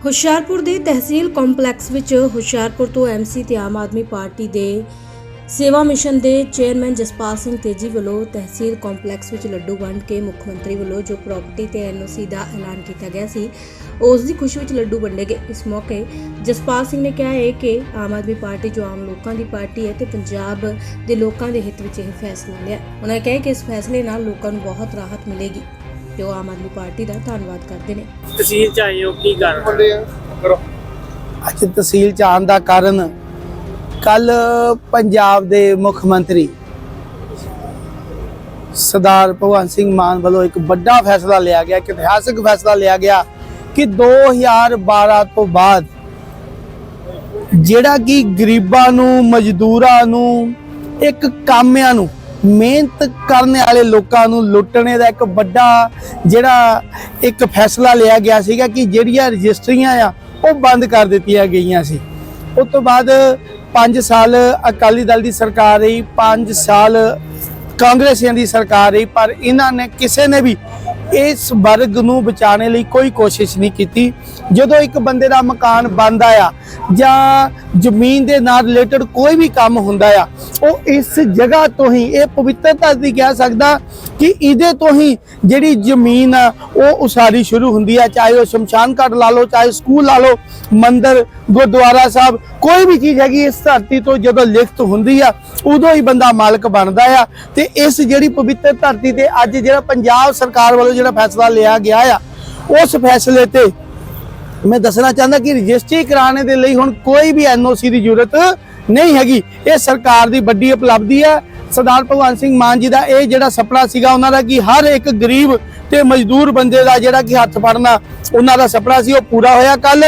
ਹੁਸ਼ਿਆਰਪੁਰ ਦੇ ਤਹਿਸੀਲ ਕੰਪਲੈਕਸ ਵਿੱਚ ਹੁਸ਼ਿਆਰਪੁਰ ਤੋਂ ਐਮਸੀ ਤੇ ਆਮ ਆਦਮੀ ਪਾਰਟੀ ਦੇ ਸੇਵਾ ਮਿਸ਼ਨ ਦੇ ਚੇਅਰਮੈਨ ਜਸਪਾਲ ਸਿੰਘ ਤੇਜੀ ਵੱਲੋਂ ਤਹਿਸੀਲ ਕੰਪਲੈਕਸ ਵਿੱਚ ਲੱਡੂ ਵੰਡ ਕੇ ਮੁੱਖ ਮੰਤਰੀ ਵੱਲੋਂ ਜੋ ਪ੍ਰਾਪਰਟੀ ਤੇ ਐਨਓਸੀ ਦਾ ਐਲਾਨ ਕੀਤਾ ਗਿਆ ਸੀ, ਉਸ ਦੀ ਖੁਸ਼ੀ ਵਿੱਚ ਲੱਡੂ ਵੰਡੇ ਗਏ। ਇਸ ਮੌਕੇ ਜਸਪਾਲ ਸਿੰਘ ਨੇ ਕਿਹਾ ਹੈ ਕਿ ਆਮ ਆਦਮੀ ਪਾਰਟੀ ਜੋ ਆਮ ਲੋਕਾਂ ਦੀ ਪਾਰਟੀ ਹੈ ਤੇ ਪੰਜਾਬ ਦੇ ਲੋਕਾਂ ਦੇ ਹਿੱਤ ਵਿੱਚ ਇਹ ਫੈਸਲਾ ਲਿਆ। ਉਹਨਾਂ ਨੇ ਕਿਹਾ ਕਿ ਇਸ ਫੈਸਲੇ ਨਾਲ ਲੋਕਾਂ ਨੂੰ ਬਹੁਤ ਰਾਹਤ ਮਿਲੇਗੀ। ਤੇ ਉਹ ਆਮ ਆਦਮੀ ਪਾਰਟੀ ਦਾ ਧੰਨਵਾਦ ਕਰਦੇ ਨੇ। ਤਹਿਸੀਲ ਚ ਆਏ ਹੋ ਕੀ ਕਰ। ਅੱਜ ਤਹਿਸੀਲ ਚ ਆਉਣ ਦਾ ਕਾਰਨ ਕੱਲ ਪੰਜਾਬ ਦੇ ਮੁੱਖ ਮੰਤਰੀ ਸਰਦਾਰ ਭਗਵੰਤ ਸਿੰਘ ਮਾਨ ਵੱਲੋਂ ਇੱਕ ਵੱਡਾ ਫੈਸਲਾ ਲਿਆ ਗਿਆ ਇੱਕ ਇਤਿਹਾਸਕ ਫੈਸਲਾ ਲਿਆ ਗਿਆ ਕਿ 2012 ਤੋਂ ਬਾਅਦ ਜਿਹੜਾ ਕਿ ਗਰੀਬਾਂ ਨੂੰ ਮਜ਼ਦੂਰਾਂ ਨੂੰ ਇੱਕ ਕਾਮਿਆਂ ਨੂੰ ਮਿਹਨਤ ਕਰਨ ਵਾਲੇ ਲੋਕਾਂ ਨੂੰ ਲੁੱਟਣੇ ਦਾ ਇੱਕ ਵੱਡਾ ਜਿਹੜਾ ਇੱਕ ਫੈਸਲਾ ਲਿਆ ਗਿਆ ਸੀਗਾ ਕਿ ਜਿਹੜੀਆਂ ਰਜਿਸਟਰੀਆਂ ਆ, ਉਹ ਬੰਦ ਕਰ ਦਿੱਤੀਆਂ ਗਈਆਂ ਸੀ। ਉਸ ਤੋਂ ਬਾਅਦ 5 ਸਾਲ ਅਕਾਲੀ ਦਲ ਦੀ ਸਰਕਾਰ ਰਹੀ 5 ਸਾਲ ਕਾਂਗਰਸੀਆਂ ਦੀ ਸਰਕਾਰ ਰਹੀ, ਪਰ ਇਹਨਾਂ ਨੇ ਕਿਸੇ ਨੇ ਵੀ ਇਸ ਵਰਗ ਨੂੰ ਬਚਾਉਣ ਲਈ ਕੋਈ ਕੋਸ਼ਿਸ਼ ਨਹੀਂ ਕੀਤੀ। ਜਦੋਂ ਇੱਕ ਬੰਦੇ ਦਾ ਮਕਾਨ ਬਣਦਾ ਆ ਜਾਂ ਜ਼ਮੀਨ ਦੇ ਨਾਲ ਰਿਲੇਟਡ ਕੋਈ ਵੀ ਕੰਮ ਹੁੰਦਾ ਆ, ਉਹ ਇਸ ਜਗ੍ਹਾ ਤੋਂ ਹੀ, ਇਹ ਪਵਿੱਤਰਤਾ ਦੀ ਕਹਿ ਸਕਦਾ ਕਿ ਇਹਦੇ ਤੋਂ ਹੀ ਜਿਹੜੀ ਜ਼ਮੀਨ ਆ, ਉਹ ਉਸਾਰੀ ਸ਼ੁਰੂ ਹੁੰਦੀ ਆ। ਚਾਹੇ ਉਹ ਸ਼ਮਸ਼ਾਨ ਘਾਟ ਲਾ ਲਓ, ਚਾਹੇ ਸਕੂਲ ਲਾ ਲਓ, ਮੰਦਿਰ, ਗੁਰਦੁਆਰਾ ਸਾਹਿਬ, ਕੋਈ ਵੀ ਚੀਜ਼ ਹੈਗੀ ਇਸ ਧਰਤੀ ਤੋਂ ਜਦੋਂ ਲਿਖਤ ਹੁੰਦੀ ਆ, ਉਦੋਂ ਹੀ ਬੰਦਾ ਮਾਲਕ ਬਣਦਾ ਆ। ਤੇ ਇਸ ਜਿਹੜੀ ਪਵਿੱਤਰ ਧਰਤੀ ਤੇ ਅੱਜ ਜਿਹੜਾ ਪੰਜਾਬ ਸਰਕਾਰ ਵੱਲੋਂ ਜਿਹੜਾ ਫੈਸਲਾ ਲਿਆ ਗਿਆ ਆ, ਉਸ ਫੈਸਲੇ ਤੇ ਮੈਂ ਦੱਸਣਾ ਚਾਹੁੰਦਾ ਕਿ ਰਜਿਸਟਰੀ ਕਰਾਉਣੇ ਦੇ ਲਈ ਹੁਣ ਕੋਈ ਵੀ ਐਨਓਸੀ ਦੀ ਜ਼ਰੂਰਤ ਨਹੀਂ ਹੈਗੀ। ਇਹ ਸਰਕਾਰ ਦੀ ਵੱਡੀ ਉਪਲਬਧੀ ਹੈ ਸਰਦਾਰ ਭਗਵੰਤ ਸਿੰਘ ਮਾਨ ਜੀ ਦਾ ਇਹ ਜਿਹੜਾ ਸੁਪਨਾ ਸੀਗਾ, ਉਹਨਾਂ ਦਾ ਕਿ ਹਰ ਇੱਕ ਗਰੀਬ ਤੇ ਮਜ਼ਦੂਰ ਬੰਦੇ ਦਾ ਜਿਹੜਾ ਕਿ ਹੱਥ ਫੜਨਾ, ਉਹਨਾਂ ਦਾ ਸੁਪਨਾ ਸੀ, ਉਹ ਪੂਰਾ ਹੋਇਆ। ਕੱਲ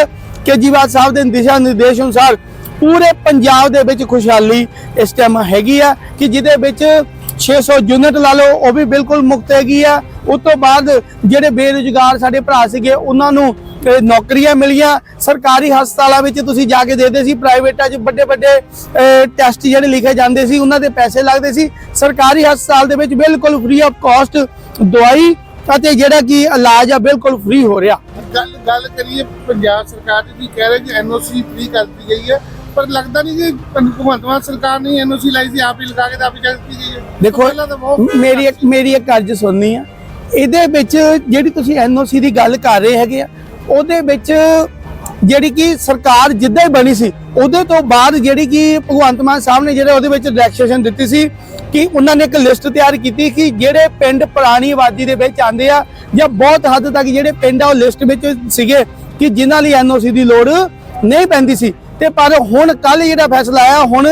ਕੇਜੀਵਾਲ ਸਾਹਿਬ ਦੇ ਦਿਸ਼ਾ ਨਿਰਦੇਸ਼ ਅਨੁਸਾਰ ਪੂਰੇ ਪੰਜਾਬ ਦੇ ਵਿੱਚ ਖੁਸ਼ਹਾਲੀ ਇਸ ਟਾਈਮ ਹੈਗੀ ਆ ਕਿ ਜਿਹਦੇ ਵਿੱਚ 600 ਯੂਨਿਟ ਲਾ ਲਓ, ਉਹ ਵੀ ਬਿਲਕੁਲ ਮੁਕਤ ਹੈਗੀ ਆ। ਉਸ ਤੋਂ ਬਾਅਦ ਜਿਹੜੇ ਬੇਰੁਜ਼ਗਾਰ ਸਾਡੇ ਭਰਾ ਸੀਗੇ, ਉਹਨਾਂ ਨੂੰ ਨੌਕਰੀਆਂ ਮਿਲੀਆਂ। ਸਰਕਾਰੀ ਹਸਪਤਾਲਾਂ ਵਿੱਚ ਤੁਸੀਂ ਜਾ ਕੇ ਦੇਦੇ ਸੀ, ਪ੍ਰਾਈਵੇਟਾਂ 'ਚ ਵੱਡੇ ਵੱਡੇ ਟੈਸਟ ਜਿਹੜੇ ਲਿਖੇ ਜਾਂਦੇ ਸੀ, ਉਹਨਾਂ ਦੇ ਪੈਸੇ ਲੱਗਦੇ ਸੀ। ਸਰਕਾਰੀ ਹਸਪਤਾਲ ਦੇ ਵਿੱਚ ਬਿਲਕੁਲ ਫ੍ਰੀ ਆਫ ਕਾਸਟ ਦਵਾਈ ਅਤੇ ਜਿਹੜਾ ਕਿ ਇਲਾਜ ਆ, ਬਿਲਕੁਲ ਫ੍ਰੀ ਹੋ ਰਿਹਾ। ਗੱਲ ਗੱਲ ਕਰੀਏ, ਪੰਜਾਬ ਸਰਕਾਰ ਦੀ ਕਹਿ ਰਹੇ ਕਿ ਐਨਓਸੀ ਫ੍ਰੀ ਕਰ ਗਈ ਹੈ। ਪਰ ਲੱਗਦਾ ਨਹੀਂ ਕਿ ਭਗਵੰਤ ਮਾਨ ਸਰਕਾਰ ਨੇ ਐਨਓਸੀ ਲਾਈ ਸੀ ਆਪ ਹੀ ਲਗਾ ਕੇ ਤਾਂ ਆਪ ਹੀ ਚੱਲ ਗਈ ਹੈ ਦੇਖੋ ਪਹਿਲਾਂ ਤਾਂ ਬਹੁਤ ਮੇਰੀ ਇੱਕ ਮੇਰੀ ਇੱਕ ਅਰਜ਼ ਸੁਣਨੀ ਆ। ਇਹਦੇ ਵਿੱਚ ਜਿਹੜੀ ਤੁਸੀਂ ਐਨਓਸੀ ਦੀ ਗੱਲ ਕਰ ਰਹੇ ਹੈਗੇ ਆ ਉਹਦੇ ਵਿੱਚ ਜਿਹੜੀ ਕਿ ਸਰਕਾਰ ਜਿੱਦਾਂ ਹੀ ਬਣੀ ਸੀ ਉਹਦੇ ਤੋਂ ਬਾਅਦ ਜਿਹੜੀ ਕਿ ਭਗਵੰਤ ਮਾਨ ਸਾਹਿਬ ਨੇ ਜਿਹੜੇ ਉਹਦੇ ਵਿੱਚ ਡਾਇਰੈਕਸ਼ਨ ਦਿੱਤੀ ਸੀ ਕਿ ਉਹਨਾਂ ਨੇ ਇੱਕ ਲਿਸਟ ਤਿਆਰ ਕੀਤੀ ਕਿ ਜਿਹੜੇ ਪਿੰਡ ਪੁਰਾਣੀ ਆਬਾਦੀ ਦੇ ਵਿੱਚ ਆਉਂਦੇ ਆ ਜਾਂ ਬਹੁਤ ਹੱਦ ਤੱਕ ਜਿਹੜੇ ਪਿੰਡ ਆ ਉਹ ਲਿਸਟ ਵਿੱਚ ਸੀਗੇ ਕਿ ਜਿਨ੍ਹਾਂ ਲਈ ਐਨਓਸੀ ਦੀ ਲੋੜ ਨਹੀਂ ਪੈਂਦੀ ਸੀ। ਤੇ ਪਰ ਹੁਣ ਕੱਲ ਜਿਹੜਾ ਫੈਸਲਾ ਆਇਆ ਹੁਣ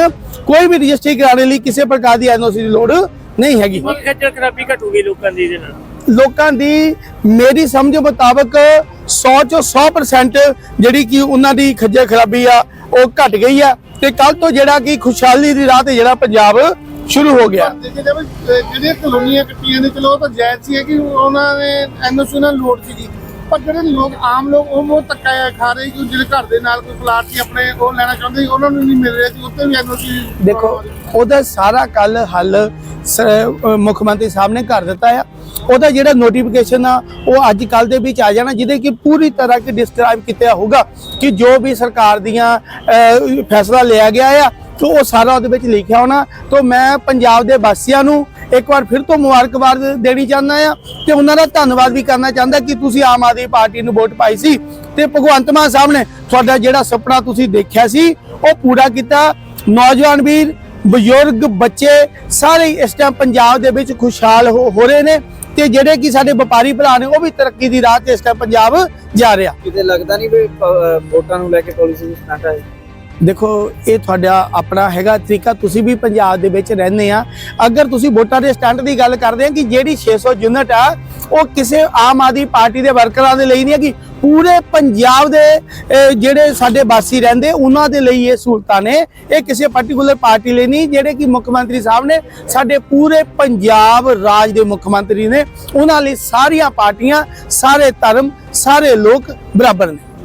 ਕੋਈ ਵੀ ਰਜਿਸਟਰੀ ਕਰਾਉਣ ਲਈ ਕਿਸੇ ਪ੍ਰਕਾਰ ਦੀ ਐਨਓਸੀ ਦੀ ਲੋੜ ਨਹੀਂ ਹੈਗੀ। ਕੀ ਖੱਜਲ ਖਰਾਬੀ ਘਟੂਗੀ ਲੋਕਾਂ ਦੀ ਇਹਦੇ ਨਾਲ। ਲੋਕਾਂ ਦੀ ਮੇਰੀ ਸਮਝ ਮੁਤਾਬਕ 100 ਚੋਂ 100% ਜਿਹੜੀ ਕਿ ਉਹਨਾਂ ਦੀ ਖੱਜਲ ਖਰਾਬੀ ਆ ਉਹ ਘਟ ਗਈ ਆ। ਤੇ ਕੱਲ ਤੋਂ ਜਿਹੜਾ ਕਿ ਖੁਸ਼ਹਾਲੀ ਦੀ ਰਾਹ ਤੇ ਜਿਹੜਾ ਪੰਜਾਬ ਸ਼ੁਰੂ ਹੋ ਗਿਆ। ਜਿਹੜੀਆਂ ਕਲੋਨੀਆਂ ਕੱਟੀਆਂ ਨੇ ਚਲੋ ਤਾਂ ਜਾਇਜ਼ ਸੀ ਹੈ ਕਿ ਉਹਨਾਂ ਨੇ ਐਨਓਸੀ ਨਾਲ ਲੋੜ ਸੀਗੀ। ਪਰ ਜਿਹੜੇ ਲੋਕ ਆਮ ਲੋਕ ਉਹ ਉਹ ਧੱਕਾ ਖਾ ਰਹੇ ਕਿ ਜਿਹੜੇ ਘਰ ਦੇ ਨਾਲ ਕੋਈ ਪਲਾਟ ਸੀ ਆਪਣੇ ਉਹ ਲੈਣਾ ਚਾਹੁੰਦੇ ਸੀ ਉਹਨਾਂ ਨੂੰ ਨਹੀਂ ਮਿਲ ਰਿਹਾ ਸੀ ਉੱਤੇ ਵੀ ਐਨਓਸੀ ਦੇਖੋ ਉਹਦਾ ਸਾਰਾ ਕੱਲ ਹੱਲ ਮੁੱਖ ਮੰਤਰੀ ਸਾਹਿਬ ਨੇ ਕਰ ਦਿੱਤਾ ਆ। ਉਹਦਾ ਜਿਹੜਾ ਨੋਟੀਫਿਕੇਸ਼ਨ ਆ ਉਹ ਅੱਜ ਕੱਲ ਦੇ ਵਿੱਚ ਆ ਜਾਣਾ ਜਿਹਦੇ ਕਿ ਪੂਰੀ ਤਰ੍ਹਾਂ ਕਿ ਡਿਸਕ੍ਰਾਈਬ ਕੀਤਾ ਹੋਊਗਾ ਕਿ ਜੋ ਵੀ ਸਰਕਾਰ ਦੀਆਂ ਫੈਸਲਾ ਲਿਆ ਗਿਆ ਆ ਤੇ ਉਹ ਸਾਰਾ ਉਹਦੇ ਵਿੱਚ ਲਿਖਿਆ ਹੋਣਾ। ਤੋਂ ਮੈਂ ਪੰਜਾਬ ਦੇ ਵਾਸੀਆਂ ਨੂੰ ਇੱਕ ਵਾਰ ਫਿਰ ਤੋਂ ਮੁਬਾਰਕਬਾਦ ਦੇਣੀ ਚਾਹੁੰਦਾ ਆ ਤੇ ਉਹਨਾਂ ਦਾ ਧੰਨਵਾਦ ਵੀ ਕਰਨਾ ਚਾਹੁੰਦਾ ਕਿ ਤੁਸੀਂ ਆਮ ਆਦਮੀ ਪਾਰਟੀ ਨੂੰ ਵੋਟ ਪਾਈ ਸੀ ਤੇ ਭਗਵੰਤ ਮਾਨ ਸਾਹਿਬ ਨੇ ਤੁਹਾਡਾ ਜਿਹੜਾ ਸੁਪਨਾ ਤੁਸੀਂ ਦੇਖਿਆ ਸੀ, ਉਹ ਪੂਰਾ ਕੀਤਾ। ਨੌਜਵਾਨ ਵੀਰ, ਬਜ਼ੁਰਗ, ਬੱਚੇ ਸਾਰੇ ਇਸ ਟਾਈਮ ਪੰਜਾਬ ਦੇ ਵਿੱਚ ਖੁਸ਼ਹਾਲ ਹੋ ਹੋ ਰਹੇ ਨੇ ਤੇ ਜਿਹੜੇ ਕਿ ਸਾਡੇ ਵਪਾਰੀ ਭਰਾ ਨੇ, ਉਹ ਵੀ ਤਰੱਕੀ ਦੀ ਰਾਹ ਤੇ ਇਸ ਟਾਈਮ ਪੰਜਾਬ ਜਾ ਰਿਹਾ। ਕਿਤੇ ਲੱਗਦਾ ਨਹੀਂ ਵੀ ਵੋਟਾਂ ਨੂੰ ਲੈ ਕੇ ਪਾਲਿਸੀ ਵਿੱਚ ਸਟੰਟ ਹੈ ਦੇਖੋ, ਇਹ ਤੁਹਾਡਾ ਆਪਣਾ ਹੈਗਾ ਤਰੀਕਾ, ਤੁਸੀਂ ਵੀ ਪੰਜਾਬ ਦੇ ਵਿੱਚ ਰਹਿੰਦੇ ਆ। ਅਗਰ ਤੁਸੀਂ ਵੋਟਾਂ ਦੇ ਸਟੰਟ ਦੀ ਗੱਲ ਕਰਦੇ ਆ ਕਿ ਜਿਹੜੀ 600 ਯੂਨਿਟ ਆ, ਉਹ ਕਿਸੇ ਆਮ ਆਦਮੀ ਪਾਰਟੀ ਦੇ ਵਰਕਰਾਂ ਦੇ ਲਈ ਨਹੀਂ ਹੈਗੀ। ਪੂਰੇ ਪੰਜਾਬ ਦੇ ਜਿਹੜੇ ਸਾਡੇ ਵਾਸੀ ਰਹਿੰਦੇ, ਉਹਨਾਂ ਦੇ ਲਈ ਇਹ ਸਹੂਲਤਾਂ ਨੇ। ਇਹ ਕਿਸੇ ਪਾਰਟਿਕੂਲਰ ਪਾਰਟੀ ਲਈ ਨਹੀਂ, ਜਿਹੜੇ ਕਿ ਮੁੱਖ ਮੰਤਰੀ ਸਾਹਿਬ ਨੇ, ਸਾਡੇ ਪੂਰੇ ਪੰਜਾਬ ਰਾਜ ਦੇ ਮੁੱਖ ਮੰਤਰੀ ਨੇ। ਉਹਨਾਂ ਲਈ ਸਾਰੀਆਂ ਪਾਰਟੀਆਂ, ਸਾਰੇ ਧਰਮ, ਸਾਰੇ ਲੋਕ ਬਰਾਬਰ ਨੇ।